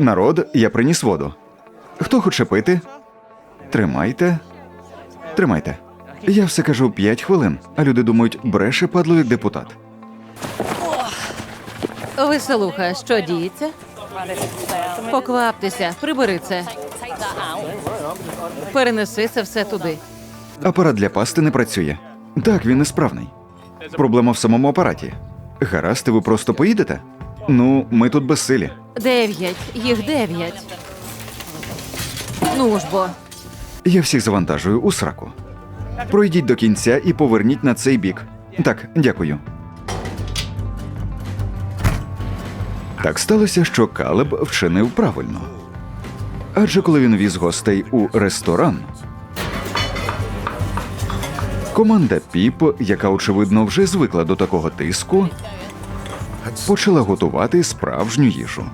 Народ, я приніс воду. Хто хоче пити? Тримайте. Тримайте. Я все кажу 5 хвилин, а люди думають, бреше падло як депутат. Веселуха, що діється? Покваптеся, прибери це. Перенеси це все туди. Апарат для пасти не працює. Так, він несправний. Проблема в самому апараті. Гаразд, ви просто поїдете? Ну, ми тут безсилі. Дев'ять, їх дев'ять. Ну ж бо, Я всіх завантажую у сраку. Пройдіть до кінця і поверніть на цей бік. Так, дякую. Так сталося, що Калеб вчинив правильно. Адже коли він віз гостей у ресторан, команда Піп, яка очевидно вже звикла до такого тиску, почала готувати справжню їжу.